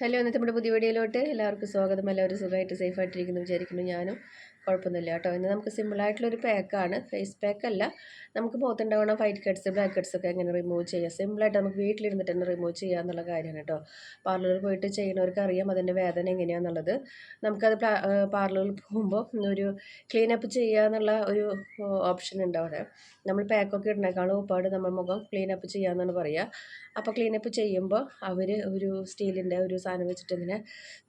Hello ഇന്നത്തെ നമ്മുടെ പുതിയ വീഡിയോയിലോട്ട് എല്ലാവർക്കും സ്വാഗതം. എല്ലാവരും സുഖമായിട്ട് സേഫായിട്ടിരിക്കുന്നു വിചാരിക്കുന്നു ഞാനും. കുഴപ്പമൊന്നുമില്ല കേട്ടോ. ഇന്ന് നമുക്ക് സിമ്പിളായിട്ടുള്ളൊരു പാക്കാണ് ഫേസ് പാക്ക് അല്ല. നമുക്ക് മുഖത്തുണ്ടാവുന്ന വൈറ്റ് കട്ട്സ് ബ്ലാക്ക് കട്ട്സ് ഒക്കെ എങ്ങനെ റിമൂവ് ചെയ്യാം. സിമ്പിളായിട്ട് നമുക്ക് വീട്ടിലിരുന്നിട്ട് തന്നെ റിമൂവ് ചെയ്യുക എന്നുള്ള കാര്യമാണ് കേട്ടോ. പാർലറിൽ പോയിട്ട് ചെയ്യുന്നവർക്ക് അറിയാം അതിന്റെ വേദന എങ്ങനെയാണെന്നുള്ളത് നമുക്കത് പാർലറിൽ പോകുമ്പോൾ ഒരു ക്ലീനപ്പ് ചെയ്യുക എന്നുള്ള ഒരു ഓപ്ഷൻ ഉണ്ട് അവിടെ. നമ്മൾ പാക്കൊക്കെ ഇടുന്നേക്കാളും ഒരുപാട് നമ്മൾ മുഖം ക്ലീനപ്പ് ചെയ്യാമെന്നാണ് പറയുക അപ്പോൾ ക്ലീനപ്പ് ചെയ്യുമ്പോൾ അവർ ഒരു സ്റ്റീലിന്റെ ഒരു സാധനം വെച്ചിട്ട് ഇങ്ങനെ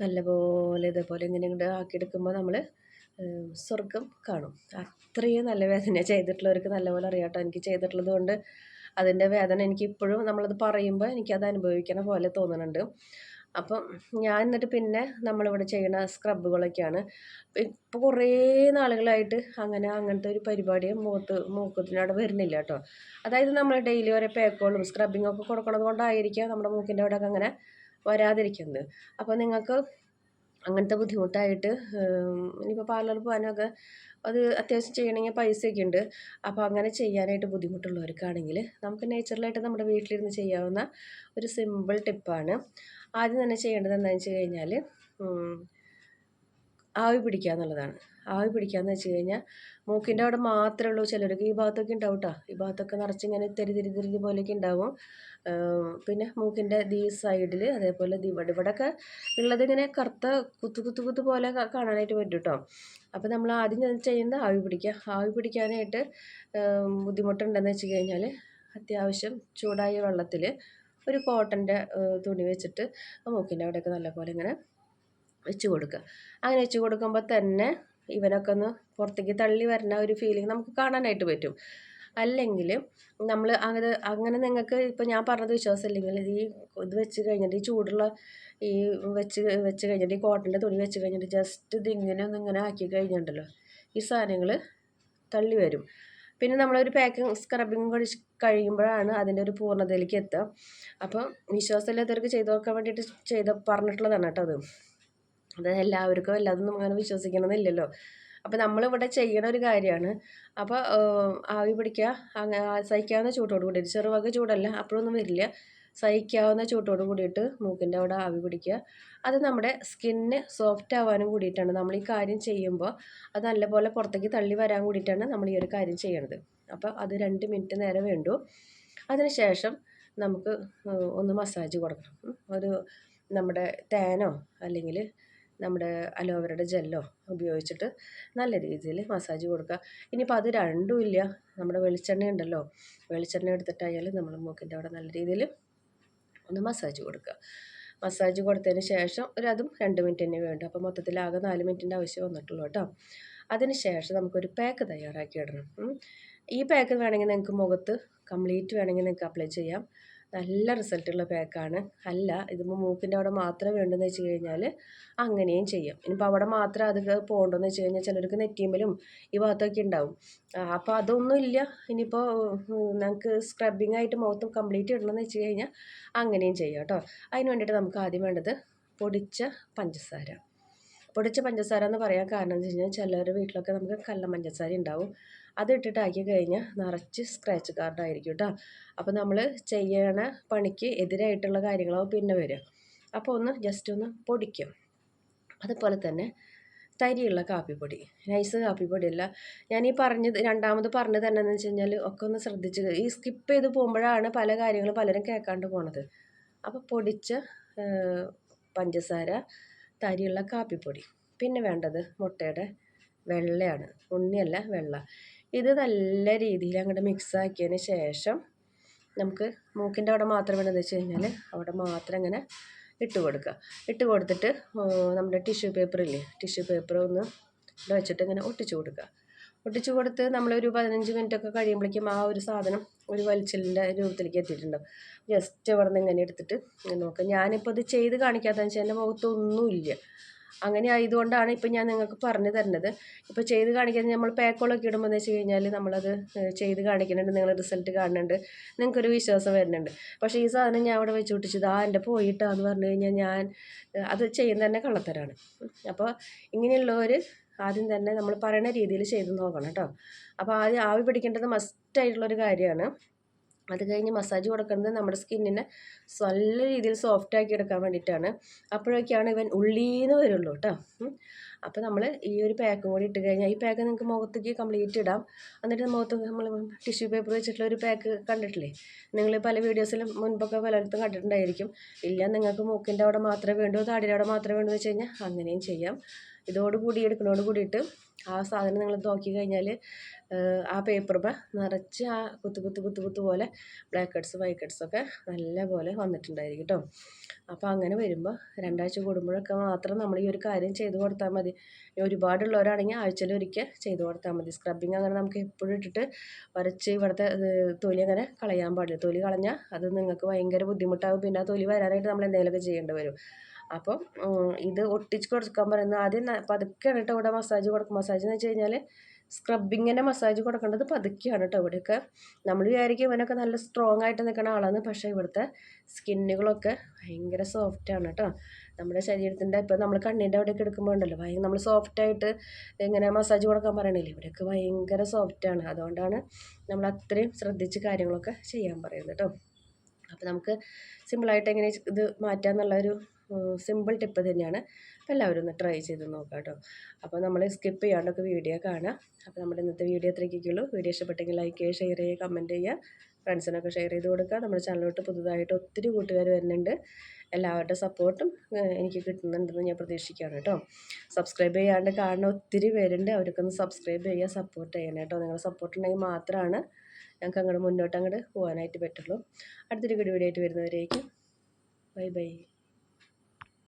നല്ലപോലെ ഇതേപോലെ ഇങ്ങനെ ഇങ്ങോട്ട് ആക്കിയെടുക്കുമ്പോൾ നമ്മൾ സ്വർഗം കാണും. അത്രയും നല്ല വേദന ചെയ്തിട്ടുള്ളവർക്ക് നല്ലപോലെ അറിയാട്ടോ. എനിക്ക് ചെയ്തിട്ടുള്ളത് കൊണ്ട് അതിന്റെ വേദന എനിക്ക് ഇപ്പോഴും നമ്മളത് പറയുമ്പോൾ എനിക്കത് അനുഭവിക്കണ പോലെ തോന്നുന്നുണ്ട്. അപ്പം ഞാൻ എന്നിട്ട് പിന്നെ നമ്മളിവിടെ ചെയ്യുന്ന സ്ക്രബുകളൊക്കെയാണ് ഇപ്പോൾ കുറേ നാളുകളായിട്ട് അങ്ങനെ അങ്ങനത്തെ ഒരു പരിപാടി മുഖത്ത് മൂക്കത്തിനവിടെ വരുന്നില്ല കേട്ടോ. അതായത് നമ്മൾ ഡെയിലി ഓരോ പേക്കുകളും സ്ക്രബിങ്ങൊക്കെ കൊടുക്കണത് കൊണ്ടായിരിക്കാം നമ്മുടെ മൂക്കിന്റെ അവിടെയൊക്കെ അങ്ങനെ വരാതിരിക്കുന്നത്. അപ്പോൾ നിങ്ങൾക്ക് അങ്ങനത്തെ ബുദ്ധിമുട്ടായിട്ട് ഇനിയിപ്പോൾ പാർലറിൽ പോകാനൊക്കെ അത് അത്യാവശ്യം ചെയ്യണമെങ്കിൽ പൈസയൊക്കെ ഉണ്ട്. അപ്പോൾ അങ്ങനെ ചെയ്യാനായിട്ട് ബുദ്ധിമുട്ടുള്ളവർക്കാണെങ്കിൽ നമുക്ക് നേച്ചുറലായിട്ട് നമ്മുടെ വീട്ടിലിരുന്ന് ചെയ്യാവുന്ന ഒരു സിമ്പിൾ ടിപ്പാണ്. ആദ്യം തന്നെ ചെയ്യേണ്ടത് എന്താണെന്ന് വെച്ച് കഴിഞ്ഞാൽ ആവി പിടിക്കുക എന്നുള്ളതാണ്. ആവി പിടിക്കുക എന്ന് വെച്ച് കഴിഞ്ഞാൽ മൂക്കിന്റെ അവിടെ മാത്രമേ ഉള്ളൂ. ചിലർക്ക് ഈ ഭാഗത്തൊക്കെ ഉണ്ടാവും കേട്ടോ ഈ ഭാഗത്തൊക്കെ നിറച്ച് ഇങ്ങനെ തെരി തിരി തിരി പോലെയൊക്കെ ഉണ്ടാവും. പിന്നെ മൂക്കിന്റെ ഈ സൈഡിൽ അതേപോലെ ഇവിടെ ഇവിടെയൊക്കെ ഉള്ളത് ഇങ്ങനെ കറുത്ത കുത്തു കുത്തു കുത്തു പോലെ കാണാനായിട്ട് പറ്റും കേട്ടോ അപ്പോൾ നമ്മൾ ആദ്യം ചെയ്യുന്നത്? ആവി പിടിക്കുക. ആവി പിടിക്കാനായിട്ട് ബുദ്ധിമുട്ടുണ്ടെന്ന് വെച്ച് കഴിഞ്ഞാൽ അത്യാവശ്യം ചൂടായ വെള്ളത്തിൽ ഒരു കോട്ടന്റെ തുണി വെച്ചിട്ട് മൂക്കിന്റെ അവിടെയൊക്കെ നല്ലപോലെ ഇങ്ങനെ വെച്ച് കൊടുക്കുക. അങ്ങനെ വെച്ച് കൊടുക്കുമ്പോൾ തന്നെ ഇവനൊക്കെ ഒന്ന് പുറത്തേക്ക് തള്ളി വരുന്ന ഒരു ഫീലിംഗ് നമുക്ക് കാണാനായിട്ട് പറ്റും. അല്ലെങ്കിൽ നമ്മൾ അങ്ങനെ അങ്ങനെ നിങ്ങൾക്ക് ഇപ്പോൾ ഞാൻ പറഞ്ഞത് വിശ്വാസമില്ലെങ്കിൽ ഈ ഇത് വെച്ച് കഴിഞ്ഞിട്ട് ഈ ചൂടുള്ള ഈ വെച്ച് വെച്ച് കഴിഞ്ഞിട്ട് ഈ കോട്ടന്റെ തുണി വെച്ച് കഴിഞ്ഞിട്ട് ജസ്റ്റ് ഇത് ഇങ്ങനെ ഒന്ന് ഇങ്ങനെ ആക്കി കഴിഞ്ഞിട്ടുണ്ടല്ലോ. ഈ സാധനങ്ങൾ തള്ളി വരും. പിന്നെ നമ്മളൊരു പാക്കിങ് സ്ക്രബിങ് കഴിച്ച് കഴിയുമ്പോഴാണ് അതിന്റെ ഒരു പൂർണതയിലേക്ക് എത്തുക. അപ്പം വിശ്വാസമില്ലാത്തവർക്ക് ചെയ്തു നോക്കാൻ വേണ്ടിയിട്ട് ചെയ്ത പറഞ്ഞിട്ടുള്ളതാണ് കേട്ടോ അത്. അത് എല്ലാവർക്കും എല്ലാതൊന്നും അങ്ങനെ വിശ്വസിക്കണമെന്നില്ലല്ലോ. അപ്പോൾ നമ്മളിവിടെ ചെയ്യണ ഒരു കാര്യമാണ്. അപ്പോൾ ആവി പിടിക്കുക അങ്ങനെ സഹിക്കാവുന്ന ചൂട്ടോട് കൂടിയിട്ട് ചെറുവക ചൂടല്ല അപ്പോഴൊന്നും വരില്ല. സഹിക്കാവുന്ന ചൂട്ടോട് കൂടിയിട്ട് മൂക്കിന്റെ അവിടെ ആവി പിടിക്കുക. അത് നമ്മുടെ സ്കിന്നിന് സോഫ്റ്റ് ആവാനും കൂടിയിട്ടാണ്. നമ്മൾ ഈ കാര്യം ചെയ്യുമ്പോൾ അത് നല്ലപോലെ പുറത്തേക്ക് തള്ളി വരാൻ കൂടിയിട്ടാണ് നമ്മൾ ഈ ഒരു കാര്യം ചെയ്യണത്. അപ്പോൾ അത് രണ്ട് മിനിറ്റ് നേരം വേണ്ടു. അതിനുശേഷം നമുക്ക് ഒന്ന് മസാജ് കൊടുക്കണം. ഒരു നമ്മുടെ തേനോ അല്ലെങ്കിൽ നമ്മുടെ അലോവെറയുടെ ജെല്ലോ ഉപയോഗിച്ചിട്ട് നല്ല രീതിയിൽ മസാജ് കൊടുക്കുക. ഇനിയിപ്പോൾ അത് രണ്ടും ഇല്ല. നമ്മുടെ വെളിച്ചെണ്ണ ഉണ്ടല്ലോ. വെളിച്ചെണ്ണ എടുത്തിട്ടായാലും നമ്മൾ മൂക്കിന്റെ അവിടെ നല്ല രീതിയിൽ ഒന്ന് മസാജ് കൊടുക്കുക. മസാജ് കൊടുത്തതിന് ശേഷം ഒരു അതും രണ്ട് മിനിറ്റ് തന്നെ വേണ്ട. അപ്പോൾ മൊത്തത്തിൽ ആകെ നാല് മിനിറ്റിന്റെ ആവശ്യം വന്നിട്ടുള്ളൂ കേട്ടോ. അതിന് ശേഷം നമുക്കൊരു പാക്ക് തയ്യാറാക്കി ഇടണം. ഈ പാക്ക് വേണമെങ്കിൽ നിങ്ങൾക്ക് മുഖത്ത് കംപ്ലീറ്റ് വേണമെങ്കിൽ നിങ്ങൾക്ക് അപ്ലൈ ചെയ്യാം. നല്ല റിസൾട്ടുള്ള പാക്കാണ്. അല്ല ഇതിപ്പോൾ മൂക്കിന്റെ അവിടെ മാത്രമേ വേണ്ടെന്ന് വെച്ച് കഴിഞ്ഞാൽ അങ്ങനെയും ചെയ്യാം. ഇനിയിപ്പോൾ അവിടെ മാത്രം അത് പോകണ്ടെന്ന് വെച്ച് കഴിഞ്ഞാൽ ചിലർക്ക് നെറ്റിയുമ്പലും ഈ ഭാഗത്തൊക്കെ ഉണ്ടാവും. അപ്പോൾ അതൊന്നും ഇല്ല. ഇനിയിപ്പോൾ നമുക്ക് സ്ക്രബിങ് ആയിട്ട് മുഖത്തും കംപ്ലീറ്റ് ഇടണമെന്ന് വെച്ച് കഴിഞ്ഞാൽ അങ്ങനെയും ചെയ്യാം കേട്ടോ. അതിന് വേണ്ടിയിട്ട് നമുക്ക് ആദ്യം വേണ്ടത് പൊടിച്ച പഞ്ചസാര. പൊടിച്ച പഞ്ചസാര എന്ന് പറയാൻ കാരണം എന്ന് വെച്ച് കഴിഞ്ഞാൽ ചിലരുടെ വീട്ടിലൊക്കെ നമുക്ക് കള്ള പഞ്ചസാര ഉണ്ടാവും. അത് ഇട്ടിട്ട് ആക്കി കഴിഞ്ഞാൽ നിറച്ച് സ്ക്രാച്ച് കാർഡായിരിക്കും കേട്ടോ അപ്പോൾ നമ്മൾ ചെയ്യണ പണിക്ക് എതിരായിട്ടുള്ള കാര്യങ്ങളാവും പിന്നെ വരിക അപ്പോൾ ഒന്ന് ജസ്റ്റ് ഒന്ന് പൊടിക്കും. അതുപോലെ തന്നെ തരിയുള്ള കാപ്പിപ്പൊടി. നൈസ് കാപ്പിപ്പൊടിയല്ല. ഞാൻ ഈ പറഞ്ഞത് രണ്ടാമത് പറഞ്ഞത് എന്നാന്ന് വെച്ച് കഴിഞ്ഞാൽ ഒക്കെ ഒന്ന് ശ്രദ്ധിച്ച് ഈ സ്കിപ്പ് ചെയ്ത് പോകുമ്പോഴാണ് പല കാര്യങ്ങളും പലരും കേൾക്കാണ്ട് പോണത്. അപ്പോൾ പൊടിച്ച പഞ്ചസാര തരിയുള്ള കാപ്പിപ്പൊടി. പിന്നെ വേണ്ടത് മുട്ടയുടെ വെള്ളയാണ്. ഉണ്ണിയല്ല വെള്ള. ഇത് നല്ല രീതിയിൽ അങ്ങോട്ട് മിക്സാക്കിയതിന് ശേഷം നമുക്ക് മൂക്കിന്റെ അവിടെ മാത്രം വേണമെന്ന് വെച്ച് കഴിഞ്ഞാൽ അവിടെ മാത്രം ഇങ്ങനെ ഇട്ട് കൊടുക്കുക. ഇട്ട് കൊടുത്തിട്ട് നമ്മുടെ ടിഷ്യൂ പേപ്പർ ഇല്ലേ ടിഷ്യൂ പേപ്പർ ഒന്ന് വെച്ചിട്ട് ഇങ്ങനെ ഒട്ടിച്ചു കൊടുക്കുക. ഒട്ടിച്ചു കൊടുത്ത് നമ്മളൊരു പതിനഞ്ച് മിനിറ്റ് ഒക്കെ കഴിയുമ്പോഴേക്കും ആ ഒരു സാധനം ഒരു വലിച്ചിലിന്റെ രൂപത്തിലേക്ക് എത്തിയിട്ടുണ്ടാവും ജസ്റ്റ് അവിടെ നിന്ന് ഇങ്ങനെ എടുത്തിട്ട് നോക്കാം. ഞാനിപ്പോൾ ഇത് ചെയ്ത് കാണിക്കാത്തതെന്ന് വെച്ചാൽ എന്റെ മുഖത്തൊന്നുമില്ല അങ്ങനെ ആയതുകൊണ്ടാണ് ഇപ്പം ഞാൻ നിങ്ങൾക്ക് പറഞ്ഞു തരുന്നത്. ഇപ്പോൾ ചെയ്ത് കാണിക്കുന്നത് നമ്മൾ പാക്കോളൊക്കെ ഇടുമ്പോൾ എന്ന് വെച്ച് കഴിഞ്ഞാൽ നമ്മളത് ചെയ്ത് കാണിക്കുന്നുണ്ട്. നിങ്ങൾ റിസൾട്ട് കാണുന്നുണ്ട്. നിങ്ങൾക്കൊരു വിശ്വാസം വരുന്നുണ്ട്. പക്ഷേ ഈ സാധനം ഞാൻ അവിടെ വെച്ച് പൊട്ടിച്ചത് ആ എന്റെ പോയിട്ടാന്ന് പറഞ്ഞു കഴിഞ്ഞാൽ ഞാൻ അത് ചെയ്യുന്ന തന്നെ കള്ളത്തരാണ്. അപ്പോൾ ഇങ്ങനെയുള്ളവർ ആദ്യം തന്നെ നമ്മൾ പറയുന്ന രീതിയിൽ ചെയ്ത് നോക്കണം കേട്ടോ. അപ്പോൾ ആദ്യം ആവി പിടിക്കേണ്ടത് മസ്റ്റായിട്ടുള്ളൊരു കാര്യമാണ്. അത് കഴിഞ്ഞ് മസാജ് കൊടുക്കുന്നത് നമ്മുടെ സ്കിന്നിനെ നല്ല രീതിയിൽ സോഫ്റ്റ് ആക്കി എടുക്കാൻ വേണ്ടിയിട്ടാണ്. അപ്പോഴൊക്കെയാണ് ഇവൻ ഉള്ളീന്ന് വരുള്ളൂ കേട്ടോ അപ്പോൾ നമ്മൾ ഈ ഒരു പാക്കും കൂടി ഇട്ട് കഴിഞ്ഞാൽ ഈ പാക്ക് നിങ്ങൾക്ക് മുഖത്തേക്ക് കംപ്ലീറ്റ് ഇടാം. എന്നിട്ട് മുഖത്ത് നമ്മൾ ടിഷ്യൂ പേപ്പർ വെച്ചിട്ടുള്ള ഒരു പാക്ക് കണ്ടിട്ടില്ലേ? നിങ്ങൾ പല വീഡിയോസിലും മുൻപൊക്കെ പലയിടത്തും കണ്ടിട്ടുണ്ടായിരിക്കും. ഇല്ല നിങ്ങൾക്ക് മൂക്കിന്റെ അവിടെ മാത്രമേ വേണ്ടൂ താടിയുടെ അവിടെ മാത്രമേ വേണ്ടൂ എന്ന് വെച്ച് കഴിഞ്ഞാൽ അങ്ങനെയും ചെയ്യാം. ഇതോടുകൂടി എടുക്കുന്നതോട് കൂടിയിട്ട് ആ സാധനം നിങ്ങൾ നോക്കി കഴിഞ്ഞാൽ ആ പേപ്പറുമ്പോൾ നിറച്ച് ആ കുത്തു കുത്തു കുത്തു കുത്തു പോലെ ബ്ലാക്ക് ഹെഡ്സ് വൈറ്റ് ഹെഡ്സ് ഒക്കെ നല്ല പോലെ വന്നിട്ടുണ്ടായിരിക്കും കേട്ടോ അപ്പോൾ അങ്ങനെ വരുമ്പോൾ രണ്ടാഴ്ച കൂടുമ്പോഴൊക്കെ മാത്രം നമ്മൾ ഈ ഒരു കാര്യം ചെയ്ത് കൊടുത്താൽ മതി. ഒരുപാടുള്ളവരാണെങ്കിൽ ആഴ്ചയിൽ ഒരിക്കൽ ചെയ്ത് കൊടുത്താൽ മതി. സ്ക്രബിങ് അങ്ങനെ നമുക്ക് എപ്പോഴും ഇട്ടിട്ട് വരച്ച് ഇവിടുത്തെ തൊലി അങ്ങനെ കളയാൻ പാടില്ല. തൊലി കളഞ്ഞാൽ അത് നിങ്ങൾക്ക് ഭയങ്കര ബുദ്ധിമുട്ടാകും. പിന്നെ ആ തൊലി വരാനായിട്ട് നമ്മൾ എന്തെങ്കിലുമൊക്കെ ചെയ്യേണ്ടി വരും. അപ്പം ഇത് ഒട്ടിച്ച് കൊടുക്കാൻ പറയുന്നത് ആദ്യം പതുക്കെയാണ് കേട്ടോ ഇവിടെ മസാജ് കൊടുക്കും മസാജ് എന്ന് വെച്ച് കഴിഞ്ഞാൽ സ്ക്രബിങ്ങിന്റെ മസാജ് കൊടുക്കേണ്ടത് പതുക്കെയാണ് കേട്ടോ ഇവിടെയൊക്കെ. നമ്മൾ വിചാരിക്കും ഇവനൊക്കെ നല്ല സ്ട്രോങ് ആയിട്ട് നിൽക്കുന്ന ആളാണ് പക്ഷേ ഇവിടുത്തെ സ്കിന്നുകളൊക്കെ ഭയങ്കര സോഫ്റ്റാണ് കേട്ടോ നമ്മുടെ ശരീരത്തിന്റെ ഇപ്പോൾ നമ്മൾ കണ്ണിന്റെ അവിടെയൊക്കെ എടുക്കുമ്പോൾ ഉണ്ടല്ലോ ഭയങ്കര നമ്മൾ സോഫ്റ്റായിട്ട് ഇങ്ങനെ മസാജ് കൊടുക്കാൻ പറയണില്ലേ ഇവിടെയൊക്കെ ഭയങ്കര സോഫ്റ്റാണ് അതുകൊണ്ടാണ് നമ്മൾ അത്രയും ശ്രദ്ധിച്ച് കാര്യങ്ങളൊക്കെ ചെയ്യാൻ പറയുന്നത് കേട്ടോ അപ്പോൾ നമുക്ക് സിമ്പിളായിട്ട് എങ്ങനെ ഇത് മാറ്റാമെന്നുള്ളൊരു സിമ്പിൾ ടിപ്പ് തന്നെയാണ്. അപ്പോൾ എല്ലാവരും ഒന്ന് ട്രൈ ചെയ്ത് നോക്കാം കേട്ടോ. അപ്പോൾ നമ്മൾ സ്കിപ്പ് ചെയ്യാണ്ടൊക്കെ വീഡിയോ കാണാം. അപ്പോൾ നമ്മുടെ ഇന്നത്തെ വീഡിയോ അത്രയ്ക്കുള്ളൂ വീഡിയോ ഇഷ്ടപ്പെട്ടെങ്കിൽ ലൈക്ക് ചെയ്യുക ഷെയർ ചെയ്യുക കമന്റ് ചെയ്യുക. ഫ്രണ്ട്സിനൊക്കെ ഷെയർ ചെയ്ത് കൊടുക്കുക. നമ്മുടെ ചാനലിലോട്ട് പുതുതായിട്ട് ഒത്തിരി കൂട്ടുകാർ വരുന്നുണ്ട്. എല്ലാവരുടെ സപ്പോർട്ടും എനിക്ക് കിട്ടുന്നുണ്ടെന്ന് ഞാൻ പ്രതീക്ഷിക്കുകയാണ് കേട്ടോ. സബ്സ്ക്രൈബ് ചെയ്യാണ്ട് കാണുന്ന ഒത്തിരി പേരുണ്ട്. അവർക്കൊന്ന് സബ്സ്ക്രൈബ് ചെയ്യുക സപ്പോർട്ട് ചെയ്യണം കേട്ടോ. നിങ്ങളുടെ സപ്പോർട്ട് ഉണ്ടെങ്കിൽ മാത്രമാണ് ഞങ്ങൾക്ക് അങ്ങോട്ട് മുന്നോട്ട് അങ്ങോട്ട് പോകാനായിട്ട് പറ്റുള്ളൂ. അടുത്തൊരു വീഡിയോ ആയിട്ട് വരുന്നവരേക്കും. Bye bye.